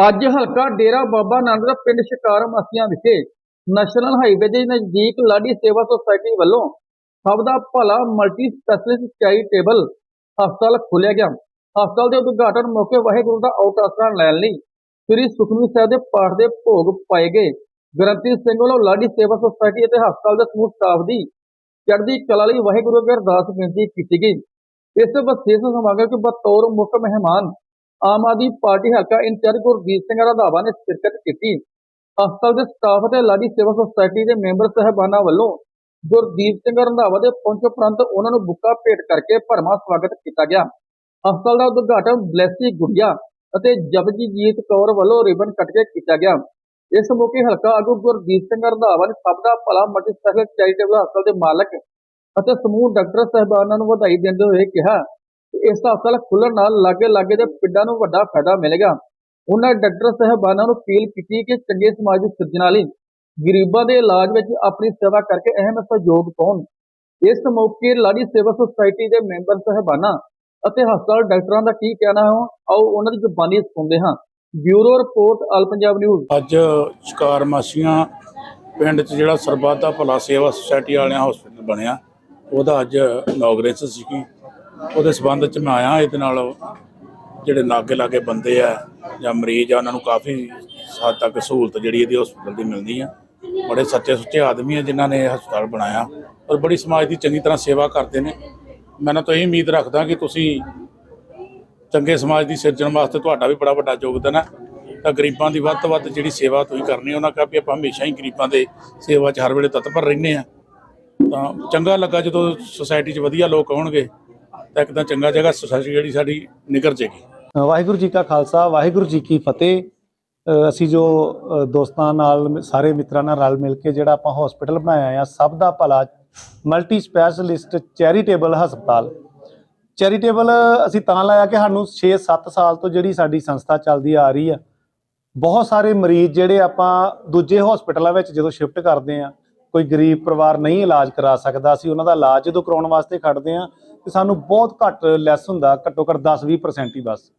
ਅੱਜ ਹਲਕਾ ਡੇਰਾ ਬਾਬਾ ਨਾਨਕ ਦਾ ਪਿੰਡ ਸ਼ਿਕਾਰ ਮਾਸੀਆਂ ਵਿਖੇ ਨੈਸ਼ਨਲ ਹਾਈਵੇ ਦੇ ਨਜ਼ਦੀਕ ਲਾਡੀ ਸੇਵਾ ਸੁਸਾਇਟੀ ਵੱਲੋਂ ਸਭ ਦਾ ਭਲਾ ਮਲਟੀ ਸਪੈਸ਼ਲਿਸਟ ਚੈਰੀਟੇਬਲ ਹਸਪਤਾਲ ਖੋਲ੍ਹਿਆ ਗਿਆ। ਹਸਪਤਾਲ ਦੇ ਉਦਘਾਟਨ ਮੌਕੇ ਵਾਹਿਗੁਰੂ ਦਾ ਅਵਤਾਰ ਲੈਣ ਲਈ ਸ੍ਰੀ ਸੁਖਮਨੀ ਸਾਹਿਬ ਦੇ ਪਾਠ ਦੇ ਭੋਗ ਪਾਏ ਗਏ। ਗ੍ਰੰਥੀ ਸਿੰਘ ਵੱਲੋਂ ਲਾਡੀ ਸੇਵਾ ਸੁਸਾਇਟੀ ਅਤੇ ਹਸਪਤਾਲ ਦੇ ਸਮੂਹ ਸਟਾਫ ਦੀ ਚੜ੍ਹਦੀ ਕਲਾ ਲਈ ਵਾਹਿਗੁਰੂ ਅੱਗੇ ਅਰਦਾਸ ਬੇਨਤੀ ਕੀਤੀ ਗਈ। ਇਸ ਵਿਸ਼ੇਸ਼ ਸਮਾਗਮ ਵਿੱਚ ਬਤੌਰ ਮੁੱਖ ਮਹਿਮਾਨ ਆਮ ਆਦਮੀ ਪਾਰਟੀ ਹਲਕਾ ਇੰਚਾਰਜ ਗੁਰਦੀਪ ਸਿੰਘ ਰੰਧਾਵਾ ਨੇ ਸ਼ਿਰਕਤ ਕੀਤੀ। ਹਸਪਤਾਲ ਦੇ ਸਟਾਫ ਅਤੇ ਲਾਡੀ ਸੇਵਾ ਸੁਸਾਇਟੀ ਦੇ ਮੈਂਬਰ ਸਹਿਬਾਨਾਂ ਵੱਲੋਂ ਗੁਰਦੀਪ ਸਿੰਘ ਰੰਧਾਵਾ ਦੇ ਪਹੁੰਚ ਉਪਰੰਤ ਉਹਨਾਂ ਨੂੰ ਬੁੱਕਾ ਭੇਟ ਕਰਕੇ ਭਰਮਾ ਸਵਾਗਤ ਕੀਤਾ ਗਿਆ। ਹਸਪਤਾਲ ਦਾ ਉਦਘਾਟਨ ਬਲੈਸੀ ਗੁੜੀਆ ਅਤੇ ਜਪਜੀਤ ਕੌਰ ਵੱਲੋਂ ਰਿਬਨ ਕੱਟ ਕੇ ਕੀਤਾ ਗਿਆ। ਇਸ ਮੌਕੇ ਹਲਕਾ ਆਗੂ ਗੁਰਦੀਪ ਸਿੰਘ ਰੰਧਾਵਾ ਨੇ ਸਭ ਦਾ ਭਲਾ, ਮਲਟੀ ਸਪੈਸ਼ਲ ਚੈਰੀਟੇਬਲ ਹਸਪਤਾਲ ਦੇ ਮਾਲਕ ਅਤੇ ਸਮੂਹ ਡਾਕਟਰ ਸਹਿਬਾਨਾਂ ਨੂੰ ਵਧਾਈ ਦਿੰਦੇ ਹੋਏ ਕਿਹਾ ਕਿ ਇਸ ਹਸਪਤਾਲ ਖੁੱਲਣ ਨਾਲ ਲਾਗੇ ਲਾਗੇ ਦੇ ਪਿੰਡਾਂ ਨੂੰ ਵੱਡਾ ਫਾਇਦਾ ਮਿਲੇਗਾ। ਉਹਨਾਂ ਡਾਕਟਰ, ਸਹਿਬਾਨਾਂ ਨੂੰ ਅਪੀਲ ਕੀਤੀ ਕਿ ਚੰਗੇ ਸਮਾਜ ਸਿਰਜਣਾ ਲਈ ਗਰੀਬਾਂ ਦੇ ਇਲਾਜ ਵਿੱਚ ਆਪਣੀ ਸੇਵਾ ਕਰਕੇ ਅਹਿਮ ਸਹਿਯੋਗ ਪਾਉਣ। ਇਸ ਮੌਕੇ ਲਾੜੀ ਸੇਵਾ ਸੁਸਾਇਟੀ ਦੇ ਮੈਂਬਰ, ਸਹਿਬਾਨਾਂ ਅਤੇ ਹਸਪਤਾਲ ਡਾਕਟਰਾਂ ਦਾ ਕੀ ਕਹਿਣਾ ਹੈ, ਆਓ ਉਹਨਾਂ ਦੀ ਜ਼ੁਬਾਨੀ ਸੁਣਦੇ ਹਾਂ। Bureau report, all Punjab news. ਅੱਜ ਸ਼ਿਕਾਰ ਮਾਸੀਆਂ ਪਿੰਡ 'ਚ ਜਿਹੜਾ ਸਰਬੱਤ ਦਾ ਭਲਾ ਸੇਵਾ ਸੁਸਾਇਟੀ ਵਾਲਿਆਂ ਹਸਪੀਟਲ ਬਣਿਆ, ਉਹਦਾ ਅੱਜ ਇਨੋਗ੍ਰੇਸ਼ਨ ਸੀਗੀ। ਉਹਦੇ ਸਬੰਧ 'ਚ ਮੈਂ ਆਇਆ, ਇਹਦੇ ਨਾਲ ਜਿਹੜੇ ਲਾਗੇ ਲਾਗੇ ਬੰਦੇ ਆ ਜਾਂ ਮਰੀਜ਼ ਆ, ਉਹਨਾਂ ਨੂੰ ਕਾਫੀ ਹੱਦ ਤੱਕ ਸਹੂਲਤ ਜਿਹੜੀ ਇਹਦੀ ਹਸਪੀਟਲ ਦੀ ਮਿਲਦੀ ਆ। ਬੜੇ ਸੱਚੇ ਸੁੱਚੇ ਆਦਮੀ ਆ ਜਿਨ੍ਹਾਂ ਨੇ ਇਹ ਹਸਪਤਾਲ ਬਣਾਇਆ ਔਰ ਬੜੀ ਸਮਾਜ ਦੀ ਚੰਗੀ ਤਰ੍ਹਾਂ ਸੇਵਾ ਕਰਦੇ ਨੇ। ਮੈਂ ਨਾ ਤੋਂ ਇਹ ਉਮੀਦ ਰੱਖਦਾ ਕਿ ਤੁਸੀਂ ਚੰਗੇ ਸਮਾਜ ਦੀ ਸਿਰਜਣ ਵਾਸਤੇ ਤੁਹਾਡਾ ਵੀ ਬੜਾ ਵੱਡਾ ਯੋਗਦਾਨ ਹੈ ਤਾਂ ਗਰੀਬਾਂ ਦੀ ਵੱਧ ਤੋਂ ਵੱਧ ਜਿਹੜੀ ਸੇਵਾ ਤੁਸੀਂ ਕਰਨੀ, ਉਹਨਾਂ ਕਹਾ ਵੀ ਆਪਾਂ ਹਮੇਸ਼ਾ ਹੀ ਗਰੀਬਾਂ ਦੇ ਸੇਵਾ 'ਚ ਹਰ ਵੇਲੇ ਤਤਪਰ ਰਹਿੰਦੇ ਆ। ਤਾਂ ਚੰਗਾ ਲੱਗਾ ਜਦੋਂ ਸੁਸਾਇਟੀ 'ਚ ਵਧੀਆ ਲੋਕ ਆਉਣਗੇ। ਤਾਂ ਇੱਕ ਤਾਂ ਚੰਗਾ ਜਗ੍ਹਾ ਸੁਸਾਇਟੀ ਜਿਹੜੀ ਸਾਡੀ ਨਿਕਰ ਜੇਗੀ। ਵਾਹਿਗੁਰੂ ਜੀ ਕਾ ਖਾਲਸਾ, ਵਾਹਿਗੁਰੂ ਜੀ ਕੀ ਫਤਿਹ। ਅਸੀਂ ਜੋ ਦੋਸਤਾਂ ਨਾਲ ਸਾਰੇ ਮਿੱਤਰਾਂ ਨਾਲ ਰਲ ਮਿਲ ਕੇ ਜਿਹੜਾ ਆਪਾਂ ਹਸਪੀਟਲ ਬਣਾਇਆ ਆ, ਸਭ ਦਾ ਭਲਾ ਮਲਟੀ ਸਪੈਸ਼ਲਿਸਟ ਚੈਰੀਟੇਬਲ ਹਸਪਤਾਲ। ਚੈਰੀਟੇਬਲ ਅਸੀਂ ਤਾਂ ਲਾਇਆ ਕਿ ਸਾਨੂੰ 6-7 ਸਾਲ ਤੋਂ ਜਿਹੜੀ ਸਾਡੀ ਸੰਸਥਾ ਚੱਲਦੀ ਆ ਰਹੀ ਆ। ਬਹੁਤ ਸਾਰੇ ਮਰੀਜ਼ ਜਿਹੜੇ ਆਪਾਂ ਦੂਜੇ ਹਸਪੀਟਲਾਂ ਵਿੱਚ ਜਦੋਂ ਸ਼ਿਫਟ ਕਰਦੇ ਆ, ਕੋਈ ਗਰੀਬ ਪਰਿਵਾਰ ਨਹੀਂ ਇਲਾਜ ਕਰਾ ਸਕਦਾ, ਅਸੀਂ ਉਹਨਾਂ ਦਾ ਇਲਾਜ ਜਦੋਂ ਕਰਾਉਣ ਵਾਸਤੇ ਖੜਦੇ ਆ ਤੇ ਸਾਨੂੰ ਬਹੁਤ ਘੱਟ ਲੈਸ ਹੁੰਦਾ, ਘੱਟੋ ਘੱਟ 10-20% ਹੀ ਬਸ।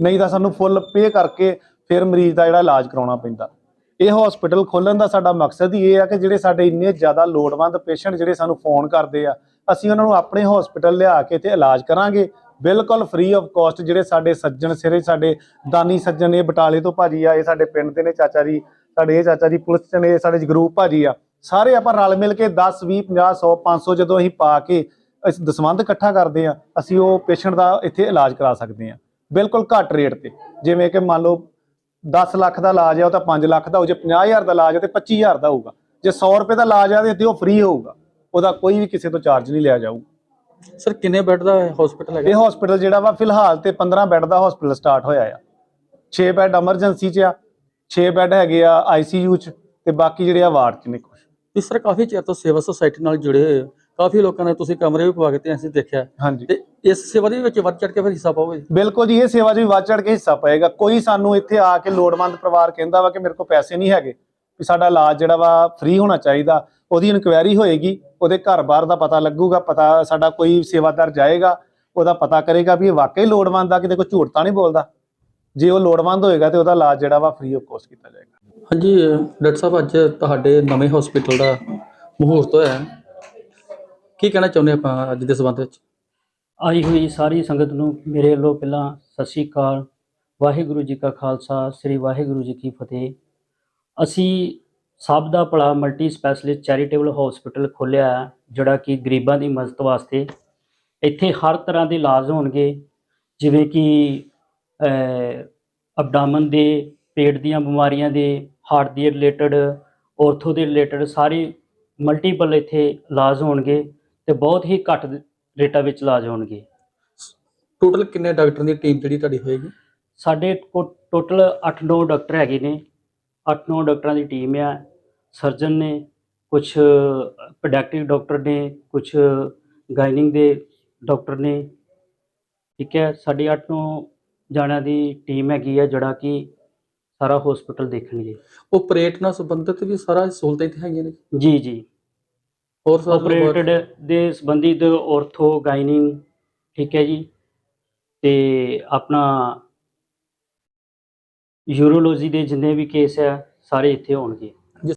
ਨਹੀਂ ਤਾਂ ਸਾਨੂੰ ਫੁੱਲ ਪੇ ਕਰਕੇ ਫਿਰ ਮਰੀਜ਼ ਦਾ ਜਿਹੜਾ ਇਲਾਜ ਕਰਾਉਣਾ ਪੈਂਦਾ। ਇਹ ਹਸਪੀਟਲ ਖੋਲਣ ਦਾ ਸਾਡਾ ਮਕਸਦ ਹੀ ਇਹ ਆ ਕਿ ਜਿਹੜੇ ਸਾਡੇ ਇੰਨੇ ਜ਼ਿਆਦਾ ਲੋੜਵੰਦ ਪੇਸ਼ੈਂਟ ਜਿਹੜੇ ਸਾਨੂੰ ਫੋਨ ਕਰਦੇ ਆ, ਅਸੀਂ ਉਹਨਾਂ ਨੂੰ ਆਪਣੇ ਹਸਪੀਟਲ ਲਿਆ ਕੇ ਤੇ ਇਲਾਜ ਕਰਾਂਗੇ। ਬਿਲਕੁਲ ਫ੍ਰੀ ਆਫ ਕਾਸਟ ਜਿਹੜੇ ਸਾਡੇ ਸੱਜਣ ਸਿਰੇ, ਸਾਡੇ ਦਾਨੀ ਸੱਜਣ, ਇਹ ਬਟਾਲੇ ਤੋਂ ਭਾਜੀ ਆ, ਇਹ ਸਾਡੇ ਪਿੰਡ ਦੇ ਨੇ ਚਾਚਾ ਜੀ, ਸਾਡੇ ਇਹ ਚਾਚਾ ਜੀ ਪੁਲਿਸ ਚ ਨੇ ਸਾਡੇ ਜਗਰੂਪ ਭਾਜੀ ਆ। ਸਾਰੇ ਆਪਾਂ ਰਲ ਮਿਲ ਕੇ 10 20 50 100 500 ਜਦੋਂ ਅਸੀਂ ਪਾ ਕੇ ਅਸੀਂ ਦਸਵੰਧ ਇਕੱਠਾ ਕਰਦੇ ਆ ਅਸੀਂ ਉਹ ਪੇਸ਼ੈਂਟ ਦਾ ਇੱਥੇ ਇਲਾਜ ਕਰਾ ਸਕਦੇ ਆ। ਬਿਲਕੁਲ ਘੱਟ ਰੇਟ ਤੇ। ਜਿਵੇਂ ਕਿ ਮੰਨ ਲਓ 10 ਲੱਖ ਦਾ ਇਲਾਜ ਆ ਉਹ ਤਾਂ 5 ਲੱਖ ਦਾ ਹੋ ਜੇ 50000 ਦਾ ਇਲਾਜ ਆ ਤੇ 25000 ਦਾ ਹੋਊਗਾ। ਜੇ 100 ਰੁਪਏ ਦਾ ਇਲਾਜ ਆ ਤੇ ਉਹ ਫ੍ਰੀ ਹੋਊਗਾ। ਉਹਦਾ ਕੋਈ ਵੀ ਕਿਸੇ ਤੋਂ ਚਾਰਜ ਨਹੀਂ ਲਿਆ ਜਾਊ। ਸਰ ਕਿੰਨੇ ਬੈੱਡ ਦਾ ਹਸਪੀਟਲ ਹੈਗਾ? ਇਹ ਹਸਪੀਟਲ ਜਿਹੜਾ ਵਾ ਫਿਲਹਾਲ ਤੇ 15 ਬੈੱਡ ਦਾ ਹਸਪੀਟਲ ਸਟਾਰਟ ਹੋਇਆ ਆ। 6 ਬੈੱਡ ਐਮਰਜੈਂਸੀ 'ਚ ਆ 6 ਬੈੱਡ ਹੈਗੇ ਆ ਆਈਸੀਯੂ 'ਚ ਤੇ ਬਾਕੀ ਜਿਹੜੇ ਆ ਵਾਰਡ 'ਚ ਨੇ ਕੁਝ ਇਸ ਤਰ੍ਹਾਂ ਕਾਫੀ ਚਿਰ ਤੋਂ ਸੇਵਾ ਸੁਸਾਇਟੀ ਨਾਲ ਜੁੜੇ ਹੋਏ ਹੋ। ਕਾਫੀ ਲੋਕਾਂ ਨੇ ਤੁਸੀਂ ਕਮਰੇ ਵੀ ਪਵਾ ਕੇ ਤੇ ਅਸੀਂ ਦੇਖਿਆ। ਹਾਂਜੀ। ਤੇ ਇਸ ਸੇਵਾ ਦੇ ਵਿੱਚ ਵੱਧ ਚੜ ਕੇ ਫਿਰ ਹਿੱਸਾ ਪਾਓਗੇ ਬਿਲਕੁਲ ਜੀ ਇਹ ਸੇਵਾ 'ਚ ਵੀ ਵੱਧ ਚੜ ਕੇ ਹਿੱਸਾ ਪਏਗਾ। ਕੋਈ ਸਾਨੂੰ ਇੱਥੇ ਆ ਕੇ ਲੋੜਵੰਦ ਪਰਿਵਾਰ ਕਹਿੰਦਾ ਵਾ ਕਿ ਮੇਰੇ ਕੋਲ ਪੈਸੇ ਨਹੀਂ ਹੈਗੇ ਵੀ ਸਾਡਾ ਇਲਾਜ ਜਿਹੜਾ ਵਾ ਫ੍ਰੀ ਹੋਣਾ ਚਾਹੀਦਾ ਉਹਦੀ ਇਨਕੁਆਇਰੀ ਹੋਏਗੀ ਉਹਦੇ ਘਰ-ਬਾਰ ਦਾ ਪਤਾ ਲੱਗੂਗਾ ਪਤਾ ਸਾਡਾ ਕੋਈ ਸੇਵਾਦਾਰ ਜਾਏਗਾ ਉਹਦਾ ਪਤਾ ਕਰੇਗਾ ਵੀ ਇਹ ਵਾਕਈ ਲੋੜਵੰਦ ਆ ਕਿਤੇ ਕੋਈ ਝੂਠ ਤਾਂ ਨਹੀਂ ਬੋਲਦਾ। ਜੇ ਉਹ ਲੋੜਵੰਦ ਹੋਏਗਾ ਤੇ ਉਹਦਾ ਇਲਾਜ ਜਿਹੜਾ ਵਾ ਫ੍ਰੀ ਆਫ ਕੋਸਟ ਕੀਤਾ ਜਾਏਗਾ। ਹਾਂਜੀ ਡਾਕਟਰ ਸਾਹਿਬ ਅੱਜ ਤੁਹਾਡੇ ਨਵੇਂ ਹਸਪੀਟਲ ਦਾ ਮਹੂਰਤ ਹੋਇਆ। ਕੀ ਕਹਿਣਾ ਚਾਹੁੰਦੇ ਆਪਾਂ ਅੱਜ ਦੇ ਸਬੰਧ ਵਿੱਚ? ਆਈ ਹੋਈ ਸਾਰੀ ਸੰਗਤ ਨੂੰ ਮੇਰੇ ਵੱਲੋਂ ਪਹਿਲਾਂ ਸਤਿ ਸ਼੍ਰੀ ਅਕਾਲ, ਵਾਹਿਗੁਰੂ ਜੀ ਕਾ ਖਾਲਸਾ, ਸ੍ਰੀ ਵਾਹਿਗੁਰੂ ਜੀ ਕੀ ਫਤਿਹ। ਅਸੀਂ ਸਭ ਦਾ ਭਲਾ ਮਲਟੀ ਸਪੈਸ਼ਲਿਸਟ ਚੈਰੀਟੇਬਲ ਹਸਪੀਟਲ ਖੋਲ੍ਹਿਆ ਹੈ, ਜਿਹੜਾ ਕਿ ਗਰੀਬਾਂ ਦੀ ਮਦਦ ਵਾਸਤੇ। ਇੱਥੇ ਹਰ ਤਰ੍ਹਾਂ ਦੇ ਇਲਾਜ ਹੋਣਗੇ, ਜਿਵੇਂ ਕਿ ਅਬਡਾਮਨ ਦੇ, ਪੇਟ ਦੀਆਂ ਬਿਮਾਰੀਆਂ ਦੇ ਹਾਰਟ ਦੇ ਰਿਲੇਟਡ ਔਰਥੋ ਦੇ ਰਿਲੇਟਡ ਸਾਰੇ ਮਲਟੀਪਲ ਇੱਥੇ ਇਲਾਜ ਹੋਣਗੇ। ਤੇ ਬਹੁਤ ਹੀ ਘੱਟ ਰੇਟਾਂ ਵਿੱਚ ਇਲਾਜ ਹੋਣਗੇ। ਟੋਟਲ ਕਿੰਨੇ ਡਾਕਟਰਾਂ ਦੀ ਟੀਮ ਜਿਹੜੀ ਤੁਹਾਡੀ ਹੋਏਗੀ? ਸਾਡੇ ਕੋਲ ਟੋਟਲ 8-9 ਡਾਕਟਰ ਹੈਗੇ ਨੇ। 8-9 ਡਾਕਟਰਾਂ ਦੀ ਟੀਮ ਆ। ਸਰਜਨ ਨੇ ਕੁਝ ਪ੍ਰੋਡਕਟਿਵ ਡਾਕਟਰ ਨੇ ਕੁਝ ਗਾਇਨਿੰਗ ਦੇ ਡਾਕਟਰ ਨੇ। ਠੀਕ ਹੈ ਸਾਡੀ 8-9 ਜਾਣਿਆਂ ਦੀ ਟੀਮ ਹੈਗੀ ਆ ਜਿਹੜਾ ਕਿ ਸਾਰਾ ਹਸਪੀਟਲ ਦੇਖਣਗੇ। ਆਪਰੇਟ ਨਾਲ ਸੰਬੰਧਿਤ ਵੀ ਸਾਰਾ ਸਹੂਲਤਾਂ ਇੱਥੇ ਹੈਗੀਆਂ ਨੇ? ਜੀ ਜੀ। ਹੋਰ ਸਾਰਾ ਆਪਰੇਟਡ ਦੇ ਸੰਬੰਧਿਤ ਔਰਥੋ ਗਾਇਨਿੰਗ ਠੀਕ ਹੈ ਜੀ। ਤੇ ਆਪਣਾ ਯੂਰੋਲੋਜੀ ਦੇ ਜਿੰਨੇ ਵੀ ਕੇਸ ਹੈ ਸਾਰੇ ਇੱਥੇ ਹੋਣਗੇ